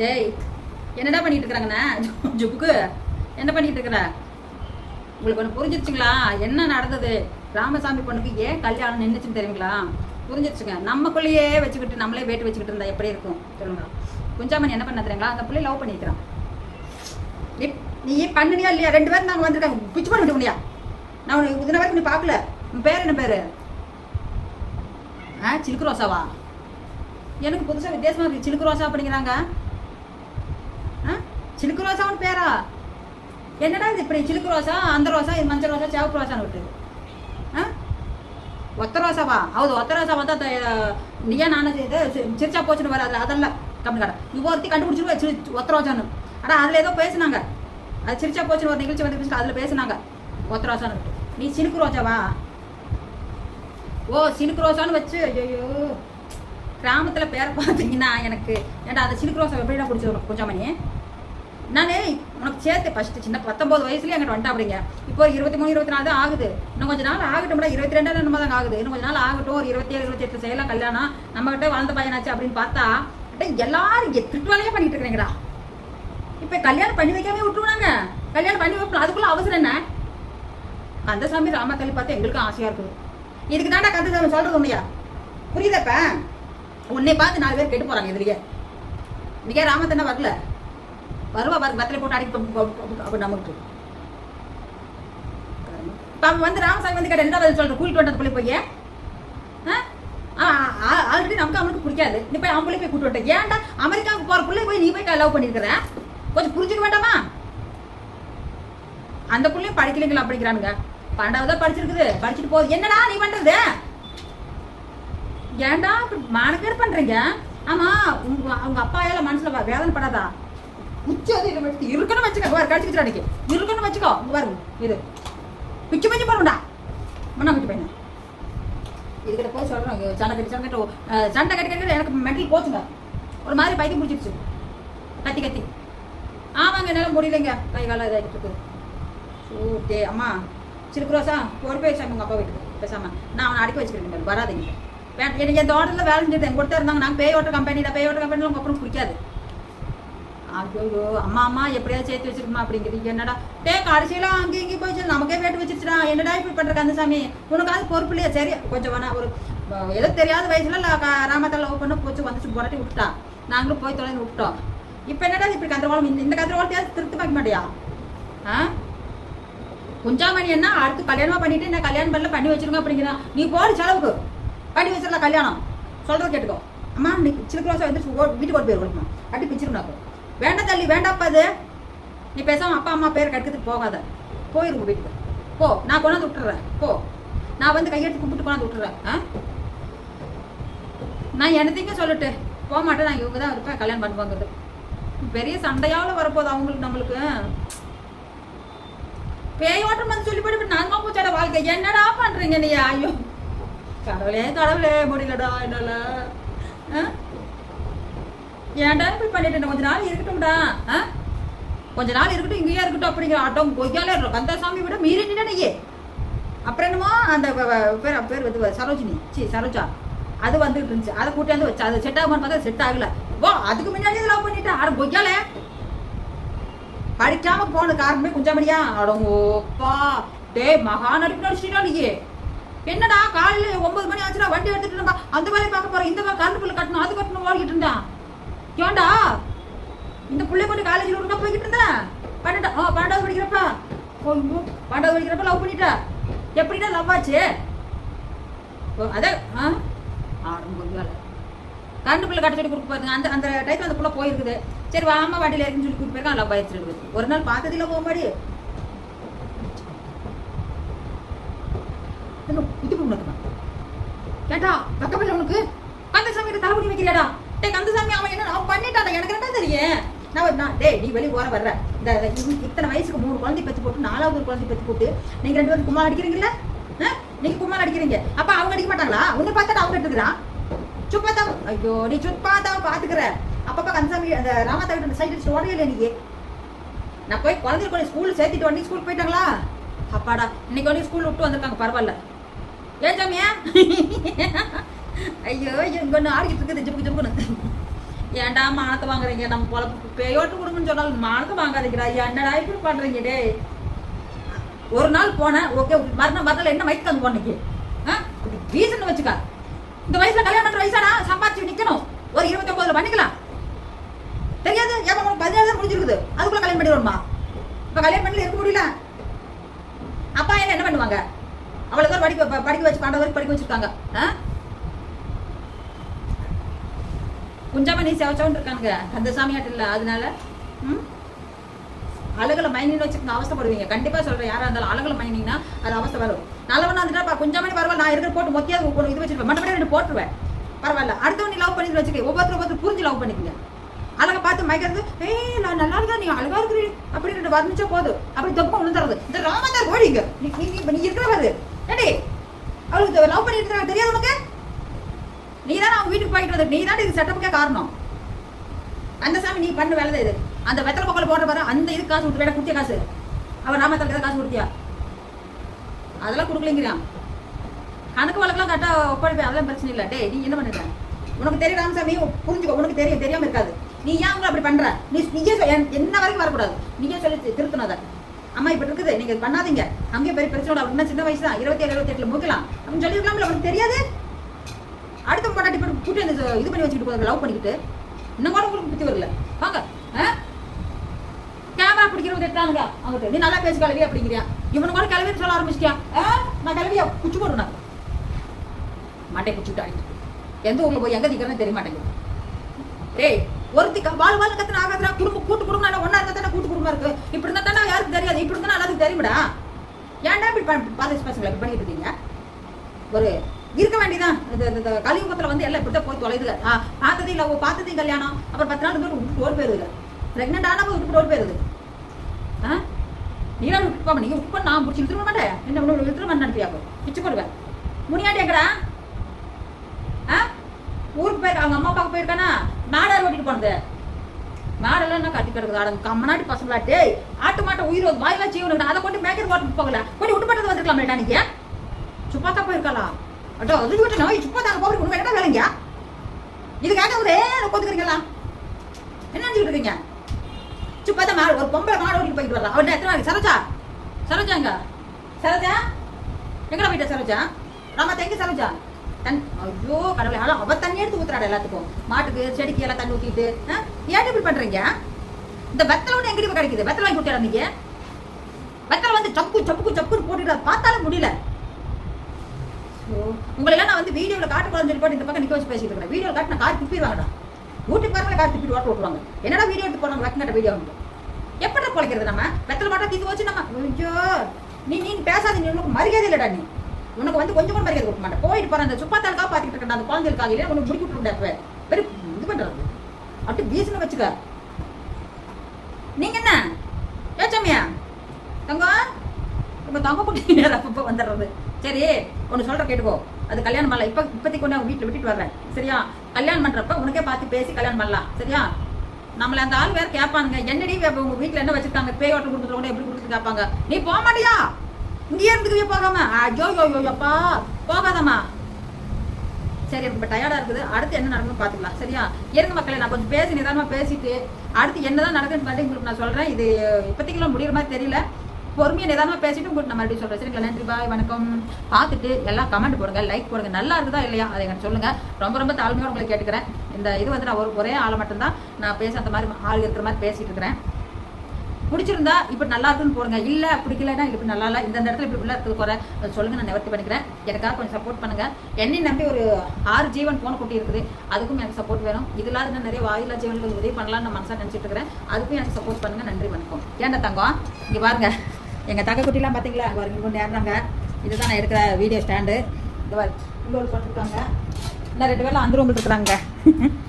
டேய் என்னடா பண்ணிட்டு இருக்கிறாங்கண்ணா ஜுப்புக்கு என்ன பண்ணிட்டு இருக்கிற உங்களுக்கு ஒன்று புரிஞ்சிருச்சுங்களா? என்ன நடந்தது? ராமசாமி பொண்ணுக்கு ஏன் கல்யாணம் நின்றுச்சுன்னு தெரியுங்களா? புரிஞ்சிருச்சுங்க. நமக்குள்ளேயே வச்சுக்கிட்டு நம்மளே வேட்டு வச்சுக்கிட்டு இருந்தா எப்படி இருக்கும்? சொல்லுங்க. குஞ்சாமணி என்ன பண்ண தெரியுங்களா? அந்த பிள்ளை லவ் பண்ணிக்கிறான். நீ நீ இல்லையா? ரெண்டு பேரும் நாங்கள் வந்துருக்காங்க. பிச்சு பண்ண முடியா நான் உனக்கு இதுன வரைக்கும் நீ பார்க்கல. உன் பேர் என்ன பேர்? ஆ சிலுக்கு ரோசாவா? எனக்கு புதுசாக வித்தியாசமாக இருக்குது சிலுக்கு ரோசா அப்படிங்கிறாங்க. சிலுக்கு రోజా అని పేరా என்னடா இது இப்படி சிலுக்கு ரோசா அந்த ரோசா இது மஞ்சள் ரோசா சிவப்பு ரோசான்னு விட்டு ஒத்த ரோசாவா? ஹೌದು ஒத்த ரோசா வந்தா நீயே நானும் இது சிரிச்சா போச்சுன்னு வர அதில் அதெல்லாம் தமிழ்நாடு இவ்வளோ ஒருத்தி கண்டுபிடிச்சிருவா ஒத்த ரோசான்னு. ஆனால் அதில் ஏதோ பேசினாங்க. அது சிரிச்சா போச்சுன்னு ஒரு நிகழ்ச்சி வந்து அதில் பேசினாங்க. ஒத்த ரோசான்னு நீ சினுக்கு ரோஜாவா ஓ சினுக்கு ரோசான்னு வச்சு ஐயோ கிராமத்தில் பேரை பார்த்தீங்கன்னா எனக்கு. ஏன்டா அந்த சினுக்கு ரோசா எப்படின்னா பிடிச்சி வரும் கொஞ்சம் மணி நானே உனக்கு சேர்த்து ஃபஸ்ட்டு சின்ன பத்தொம்பது வயசுலேயே எங்கிட்ட வந்துட்டா அப்படிங்க. இப்போ ஒரு இருபத்தி மூணு இருபத்தி நாலு தான் ஆகுது. இன்னும் கொஞ்ச நாள் ஆகட்டும்டா இருபத்தி ரெண்டு நம்ம தான் ஆகுது. இன்னும் கொஞ்ச நாள் ஆகட்டும் ஒரு இருபத்தி ஏழு இருபத்தி எட்டு செய்யலாம் கல்யாணம். நம்மகிட்ட வாழ்ந்த பையனாச்சு அப்படின்னு பார்த்தா கிட்ட எல்லாரும் இங்கே திருட்டுவாலையே பண்ணிட்டு இருக்கிறீங்கடா. இப்போ கல்யாணம் பண்ணி வைக்காமே விட்டுருவாங்க கல்யாணம் பண்ணி வைப்போம் அதுக்குள்ள அவசரம் என்ன? கந்தசாமி ராமத்தள்ளி பார்த்து எங்களுக்கும் ஆசையாக இருக்குது. இதுக்கு தாண்டா கந்தசாமி சொல்கிறது உண்மையா? புரியுதப்ப உன்னை பார்த்து நாலு பேர் கெட்டு போகிறாங்க இதுலயே. இன்னைக்கே ராமத்தண்ணா வரல. வருவா பாருங்க பத்திரை போட்டு அடிக்க அப்போ நமக்கு இப்போ அவன் வந்து ராமசாமி வந்து கேட்ட என்ன பதில் சொல்ற கூட்டிட்டு வந்தது பிள்ளை போய் ஆல்ரெடி நமக்கு அவனுக்கு பிடிக்காது. நீ போய் அவன் பிள்ளை போய் கூட்டு வந்துட்ட ஏன்டா அமெரிக்காவுக்கு போற பிள்ளை போய் நீ போய் லவ் பண்ணிருக்கிற? கொஞ்சம் புரிஞ்சுக்க வேண்டாமா? அந்த பிள்ளையும் படிக்கலைங்களா படிக்கிறானுங்க? பன்னெண்டாவதா படிச்சிருக்குது. படிச்சுட்டு போகுது என்னடா நீ பண்றது? ஏன்டா இப்படி மானக்கேடு பண்றீங்க? ஆமா உங்க அவங்க அப்பா எல்லாம் மனசுல வேதனை படாதா உச்சது இருக்கணும் வச்சுக்கோ பாரு கடிச்சு வச்சுடா அன்னைக்கு இருக்கணும் வச்சுக்கோ இங்க பாருங்க இது பிச்சு பிச்சு பாருங்கடா மண்ணா விட்டு பையன் இதுக்கிட்ட போய் சொல்கிறேன் சண்டை கட்டி சண்டை கட்டி அஹ், சண்டை கட்டி கட்டி எனக்கு மெண்டல் போச்சுங்க. ஒரு மாதிரி பைத்தியம் பிடிச்சிருச்சு. கத்தி கத்தி. ஆமாங்க என்னால் முடியலைங்க. கை காலம் இதாகிட்டு இருக்குது சூட்டே டே அம்மா. சிறுக்குரோசா பொறுப்பே வச்சாங்க உங்கள் அப்பா வீட்டுக்கு. பேசாமல் நான் அவனை அடிக்க வச்சுக்கிறேன் வராதுங்க வராதீங்க. வே- எனக்கு என் தோட்டத்தில் வேலை செஞ்சுட்டு எங்க கொடுத்தா இருந்தாங்க. நாங்கள் பேய் ஓட்ட கம்பெனியில் பேய் ஓட்ட கம்பெனியில் உங்கள் அப்புறம் பிடிக்காது. ஐயோ அம்மா அம்மா எப்படியாவது சேர்த்து வச்சிருக்குமா அப்படிங்கிறது என்னடா? டே கடைசியெல்லாம் அங்கே இங்கே போயிடுச்சு நமக்கே வேட்டு வச்சிருச்சுடா. என்னடா இப்படி பண்ற கந்தசாமி? உனக்காவது பொறுப்பு இல்லையா? சரி கொஞ்சம் வேணா ஒரு அஹ், ஏதோ தெரியாத வயசுல ல- ராமத்தை லவ் பண்ண போச்சு வந்துச்சு புரட்டி விட்டுட்டா. நாங்களும் போய் தொலைந்து விட்டோம் இப்போ என்னடா இப்படி கந்தரவாளம் இந்த இந்த கதிரவாளத்தையாவது திருத்து பார்க்க மாட்டியா? ஆ? குஞ்சாமணி என்ன அடுத்து கல்யாணமா பண்ணிட்டு என்ன கல்யாணம் பண்ணல பண்ணி வச்சிருங்க அப்படிங்கிறான் நீ போடு செலவுக்கு. பண்ணி வச்சிடலாம் கல்யாணம். சொல்றது கேட்டுக்கோ. அம்மா நீ சிலுக்கு ரோசா வந்து வீட்டுக்கு போட்டு போயிருக்கணும் கொடுக்கணும். அடி பிச்சிருந்தாக்கும் வேண்டாம் தள்ளி வேண்டாப்பா அது. நீ பேசாம அப்பா அம்மா பேர் கெடுக்கிறதுக்கு போகாத. போயிருங்க வீட்டுக்கு. போ நான் கொண்டாந்து விட்டுறேன். போ. நான் வந்து கையெடுத்து கும்பிட்டு கொண்டாந்து விட்டுறேன். ஆ? நான் என்னத்தையும் சொல்லட்டு. போக மாட்டேன். நான் இவங்க தான் இருப்பேன். கல்யாணம் பண்ணுவாங்கிறது. பெரிய சண்டையால வரப்போகுது அவங்களுக்கு நம்மளுக்கு. பேய் ஓட்டம் வந்து சொல்லி போட்டு நாங்க போச்சாட வாழ்க்கை. என்னடா பண்ணுறீங்க நீ? ஐயோ. கடவுளே கடவுளே முடியலடா என்னால. ஆ? ஏன்டா இப்படி பண்ணிட்டு கொஞ்ச நாள் இருக்கட்டும்டா. ஆ? கொஞ்ச நாள் இருக்கட்டும் இங்கேயே இருக்கட்டும் அப்படிங்கிற ஆட்டம் கொய்யாலே இருக்கும் கந்தசாமி விட மீறி நினையே அப்புறம் என்னமோ அந்த பேர் பேர் வந்து சரோஜினி. சி சரோஜா. அது வந்துட்டு இருந்துச்சு. அதை கூட்டியாந்து வச்சு அது செட் ஆகுமான்னு பார்த்தா செட் ஆகல. ஓ அதுக்கு முன்னாடி லவ் பண்ணிட்டா. ஆட கொய்யாலே படிக்காம போன காரணமே குஞ்சாமணியா? அடங்கோப்பா டே மகா நடிப்பு நடிச்சிட்டா நீயே. என்னடா காலையில ஒன்பது மணி ஆச்சுன்னா வண்டி எடுத்துட்டு அந்த வேலையை பார்க்க போறேன். இந்த கரண்ட் பில் கட்டணும் அது கட்டணும் ஓடிக்கிட்டு இருந்தான். ஏண்டா இந்த பிள்ளை கொண்டு காலேஜில் ஒழுங்காக போய்கிட்டு இருந்தா பன்னெண்டா ஆ பன்னெண்டாவது படிக்கிறப்பா. பன்னெண்டாவது படிக்கிறப்ப லவ் பண்ணிட்டா. எப்படிடா லவ் ஆச்சு? ஓ, அதே ஆ? ஆடும் வேலை கரண்ட் பிள்ளை கட்ட சொல்லி கொடுக்க பாருங்க. அந்த அந்த டைத்தில் அந்த பிள்ளை போயிருக்குது. சரி வாமா வண்டியில இருக்குன்னு சொல்லி கூப்பிட்டு போயிருக்கான் லவ் ஆயிடுச்சு இருக்குது ஒரு நாள் பார்த்ததில்ல போகும்பாடி இது உனக்கு கேட்டா வெக்கப்படல உனக்கு? கந்த சமயத்தை தலைமுடி வைக்கலடா டே கந்தசாமி அவன் என்ன அவன் பண்ணிட்டான் எனக்கு என்ன தெரியும்? நான் நான் டேய் நீ வெளியே போற வர்ற. இந்த இத்தனை வயசுக்கு மூணு குழந்தை பத்து போட்டு நாலாவது ஒரு குழந்தை பத்து போட்டு நீங்க ரெண்டு பேரும் கும்மாள் அடிக்கிறீங்கல்ல? ஆ? நீங்க கும்மாள் அடிக்கிறீங்க. அப்ப அவங்க அடிக்க மாட்டாங்களா? உன்னை பார்த்தா அவங்க எடுத்துக்கிறான். சுப்பாத்தா ஐயோ நீ சுப்பாத்தா பாத்துக்கிற. அப்பப்ப கந்தசாமி அந்த ராமத்தா வீட்டு சைடு அடிச்சு இல்லை நீ? நான் போய் குழந்தை கொண்டு ஸ்கூல் சேர்த்துட்டு வண்டி ஸ்கூல் போயிட்டாங்களா? அப்பாடா இன்னைக்கு வந்து ஸ்கூல் விட்டு வந்திருக்காங்க பரவாயில்ல. ஏன் சாமியா? ஐயோ ஐயோ ஒன்று ஆடிக்கிட்டு இருக்குது. ஜிப்புக்கு ஜிப்புக்குன்னு ஏன்டா மானத்தை வாங்குறீங்க? நம்ம பொழப்பு பேயோட்டு கொடுங்கன்னு சொன்னாலும் மானத்தை வாங்காதீங்கடா. என்னடா இப்படி பண்ணுறீங்க டேய் ஒரு நாள் போனேன். ஓகே மறுநாள் மறுநாள் என்ன வயசுக்கு வந்து போனீங்க ஆ? ரீசன் வச்சுக்கா. இந்த வயசுல கல்யாணம் பண்ணுற வயசானா? சம்பாதிச்சு நிற்கணும் ஒரு இருபத்தி ஒன்பதுல பண்ணிக்கலாம். தெரியாது? ஏன் உனக்கு பதினேழு தான் முடிஞ்சிருக்குது. அதுக்குள்ள கல்யாணம் பண்ணிடுவோம்மா இப்போ கல்யாணம் பண்ணல இருக்க முடியல. அப்பா என்ன என்ன பண்ணுவாங்க? அவளுக்கு ஒரு படிக்க படிக்க வச்சு பன்னெண்டு வரைக்கும் படிக்க வச்சுருக்காங்க. ஆ? குஞ்சாம நீ செவச்சவன் இருக்கானுங்க. அந்த சாமியாட்டு இல்லை அதனால ம்? அழகுல மைனின்னு வச்சுக்கோங்க அவஸ்தைப்படுவீங்க. கண்டிப்பாக சொல்கிறேன் யாராக இருந்தாலும் அழகுல மைனிங்கன்னா அது அவசை வரும். நல்லவனா கொஞ்சம் மணி பரவாயில்ல நான் இருக்கிற போட்டு மொத்தியாவது ஒரு இது வச்சிருப்பேன். மற்றபடி ரெண்டு போட்டுருவேன். பரவாயில்ல. அடுத்தவன் நீ லவ் பண்ணி வச்சுக்க ஒவ்வொருத்தர் ஒவ்வொருத்தர் புரிஞ்சு லவ் பண்ணிக்கங்க. அழகை பார்த்து மயக்கிறது ஏய் நான் நல்லா இருக்கா நீ அழகா இருக்கிறீ அப்படின்னு ரெண்டு வர்ணிச்சா போதும் அப்படி தொப்பம் விழுந்துறது இந்த ராமதார் ஓடிங்க நீ நீ நீ- இருக்கிற வருது ஏடி அவளுக்கு லவ் பண்ணிட்டு தெரியாது உனக்கு? அவங்க வீட்டுக்கு போயிட்டு வந்து நீ தான் இது செட்டப்புக்கே காரணம். அந்த சாமி நீ பண்ண வேலை இது. அந்த வெத்தலை பக்கம் போடுற பாரு அந்த இது காசு கொடுத்து வேட குட்டிய காசு. அவன் ராமத்தலுக்கு காசு கொடுத்தியா? அதெல்லாம் கொடுக்கலங்கிறான். கணக்கு வழக்கெல்லாம் கரெக்டாக ஒப்படைப்பேன் அதெல்லாம் பிரச்சனை இல்லை. டே நீ என்ன பண்ணுற உனக்கு தெரியும் ராமசாமி புரிஞ்சுக்கோ உனக்கு தெரியும் தெரியாமல் இருக்காது. நீ ஏன் உங்களை அப்படி பண்ணுற நீ நீயே என்- என்ன வரைக்கும் வரக்கூடாது? நீயே சொல்லி திருத்தணும் அதை? அம்மா இப்படி இருக்குது நீங்கள் இது பண்ணாதீங்க. அங்கேயே பெரிய பிரச்சனை இல்லை. இன்னும் சின்ன வயசு தான் இருபத்தி ஏழு இருபத்தி எட்டுல அப்படின்னு சொல்லியிருக்கலாம்ல உனக்கு தெரியாது? அடுத்த பொண்டாட்டி போட்டு கூட்டி இது பண்ணி வச்சுக்கிட்டு போதும் லவ் பண்ணிக்கிட்டு. இன்னும் கூட உங்களுக்கு புத்தி வரல. வாங்க கேமரா பிடிக்கிறவங்க எட்டானுங்க அவங்ககிட்ட. நீ நல்லா பேசு கலவி அப்படிங்கிறியா? இவனு கூட கலவி சொல்ல ஆரம்பிச்சிட்டியா? ஆ? நான் கலவியா குச்சி நான். மாட்டை குச்சி விட்டு எந்த ஊர்ல போய் எங்க நிக்கிறேன்னு தெரிய மாட்டேங்குது. டேய் ஒருத்தி வாழ் வாழ் கத்தன ஆகாதுடா. குடும்பம் கூட்டு குடும்பம் ஒன்னா இருந்தா தானே கூட்டு குடும்பம் இருக்கு? இப்படி இருந்தா தானே யாருக்கு தெரியாது. இப்படி இருந்தா எல்லாத்துக்கும் தெரியுமாடா? ஏன்டா இப்படி பாலிஸ் பசங்களை இப்படி பண்ணிட்டு இருக்கீங்க? ஒரு இருக்க வேண்டியதான் இந்த இந்த- இந்த கலியுகத்துல வந்து எல்லாம் இப்படிதான் போய் தொலைதுல ஆ, பார்த்ததே இல்ல ஓ பார்த்தது கல்யாணம் அப்புறம் பத்து நாள் பேர் விட்டு ஓடி போயிருது பிரெக்னென்ட் ஆனவங்க விட்டு ஓடி போயிருது ஆ? நீலாம் விட்டு போமா நீங்க விட்டு நான் பிடிச்சி இழுத்துட மாட்டேன். என்ன ஒன்று இழுத்துட மாட்டேன் நினைப்பியாக்கோ பிச்சு போடுவேன். முனியாண்டி எங்கடா? ஆ? ஊருக்கு போயிருக்க அவங்க அம்மா அப்பாவுக்கு போயிருக்கானா? மாடார் ஓட்டிட்டு போனது? மாடெல்லாம் என்ன கட்டி கிடக்குது? அட கம்மநாட்டி பசங்களா ஆட்டு மாட்டை உயிர் வந்து வாயிலா செய்யணும் அதை கொண்டு மேக்கர் போட்டு போகல. கொண்டு விட்டு பட்டது வந்துருக்கலாம் நீங்க? சுப்பாத்தா போயிருக்கலாம் அட்டோ அது விட்டு சுப்பா சுப்பாத்தாங்க போகிறீங்க உங்க என்ன வேலைங்க? இதுக்காக ஒரே உட்காந்துக்கிறீங்களா என்ன நினைச்சுட்டு இருக்கீங்க? சுப்பாத்தா மாடு ஒரு பொம்பளை மாடு ஓட்டிட்டு போயிட்டு வரலாம். அவன் எத்தனை நாளைக்கு? சரோஜா? சரோஜாங்க? சரோஜா? எங்கடா போயிட்ட சரோஜா? ராமா தேங்க சரோஜா. தன் ஐயோ கடவுளையா ஆளும் அவள் தண்ணி எடுத்து ஊத்துறாடா எல்லாத்துக்கும். மாட்டுக்கு செடிக்கு எல்லாம் தண்ணி ஊற்றிட்டு ஆ? ஏன் இப்படி பண்ணுறீங்க இந்த வெத்தலை ஒன்று எங்கிட்ட கிடைக்குது? வெத்தலை வாங்கி கொடுத்தா நீங்க வெத்தலை வந்து சப்பு சப்புக்கு சப்புன்னு போட்டுட்டு பார்த்தாலும் முடியல. உங்களெல்லாம் நான் வந்து வீடியோவில் காட்டு குழந்தை போட்டு இந்த பக்கம் நிற்க வச்சு பேசிட்டு இருக்கேன். வீடியோவில் காட்டு நான் கார் திப்பிடுவாங்கடா. வீட்டுக்கு பாருங்க கார் திப்பிட்டு ஓட்ட விட்டுருவாங்க என்னடா வீடியோ எடுத்து போறாங்க? வெக்கங்கட்ட வீடியோ வந்து எப்படி பிழைக்கிறது நம்ம? வெத்தலை மாட்டா தீத்து வச்சு நம்ம. ஐயோ நீ நீ பேசாத நீ உனக்கு மரியாதை இல்லடா நீ. உனக்கு வந்து கொஞ்சம் கூட மரியாதை கொடுக்க மாட்டேன். போயிட்டு போற அந்த சுப்பாத்தாளுக்காக பார்த்துக்கிட்டு இருக்கேன் அந்த குழந்தைகளுக்காக இல்லை உனக்கு முடிக்க விட்டுருந்தேன் பெரிய இது பண்ணுறது அப்படி வீசுன்னு வச்சுக்க. நீங்க என்ன? ஏச்சாமியா தங்கம்? இப்ப தங்க குட்டி அப்பப்போ வந்துடுறது. சரி ஒன்று சொல்ற கேட்டுக்கோ. அது கல்யாணம் பண்ணலாம். இப்போ இப்போதைக்கு கொண்டு அவங்க வீட்டில் விட்டுட்டு வர்றேன். சரியா? கல்யாணம் பண்றப்ப உனக்கே பார்த்து பேசி கல்யாணம் பண்ணலாம். சரியா? நம்மள அந்த ஆள் வேற கேட்பானுங்க. என்னடி உங்கள் உங்க வீட்டில் என்ன வச்சிருக்காங்க? பேய் ஓட்டம் கொடுத்துருவோம் எப்படி கொடுத்து கேட்பாங்க. நீ போக மாட்டியா? இங்கேயே இருந்துக்கவே போகாம. ஐயோ யோ யோ அப்பா. போகாதம்மா. சரி எனக்கு இப்போ டயர்டாக இருக்குது. அடுத்து என்ன நடக்குன்னு பார்த்துக்கலாம். சரியா? இருங்க மக்களே நான் கொஞ்சம் பேசி நிதானமாக பேசிட்டு அடுத்து என்னதான் நடக்குன்னு பார்த்து உங்களுக்கு நான் சொல்கிறேன் இது இப்போதைக்கெல்லாம் முடிகிற மாதிரி தெரியல. பொறுமையாக நிதானமாக பேசிட்டு உங்களுக்கு நான் மறுபடியும் சொல்கிறேன் சரிங்களா? நன்றி பாய் வணக்கம். பார்த்துட்டு எல்லாம் கமெண்ட் போடுங்க லைக் போடுங்க. நல்லா இருக்குதா இல்லையா? அதை எனக்கு சொல்லுங்கள் ரொம்ப ரொம்ப தாழ்மையோட உங்களை கேட்டுக்கிறேன். இந்த இது வந்து நான் ஒரு ஒரே ஆளை மட்டும்தான் நான் பேச அந்த மாதிரி ஆள் இருக்கிற மாதிரி பேசிகிட்டு இருக்கிறேன். பிடிச்சிருந்தா இப்படி நல்லா இருக்குன்னு போடுங்க. இல்லை பிடிக்கலன்னா இப்படி நல்லா இல்லை. இந்த இடத்துல இப்படி உள்ள இருக்குது குறை சொல்லுங்கள் நான் நிவர்த்தி பண்ணிக்கிறேன். எனக்காக கொஞ்சம் சப்போர்ட் பண்ணுங்கள் என்னையும் நம்பி ஒரு ஆறு ஜீவன் போன குட்டி இருக்குது. அதுக்கும் எனக்கு சப்போர்ட் வேணும். இது இல்லாத நிறைய வாயிலா ஜீவனுக்கு உதவி பண்ணலாம்னு நான் மனசாக நினச்சிட்டு இருக்கிறேன். அதுக்கும் எனக்கு சப்போர்ட் பண்ணுங்க. நன்றி வணக்கம். ஏன்டா தங்கம்? இங்கே பாருங்கள் எங்கள் தங்க குட்டிலாம் பார்த்தீங்களா அங்கே வரைக்கும் கொண்டு நேர்றாங்க இதுதான் நான் எடுக்கிற வீடியோ ஸ்டாண்டு இந்த பாரு இன்னொரு ஒரு போட்டுருக்காங்க இன்னும் ரெண்டு பேர்லாம் அந்த ரூமில் இருக்கிறாங்க.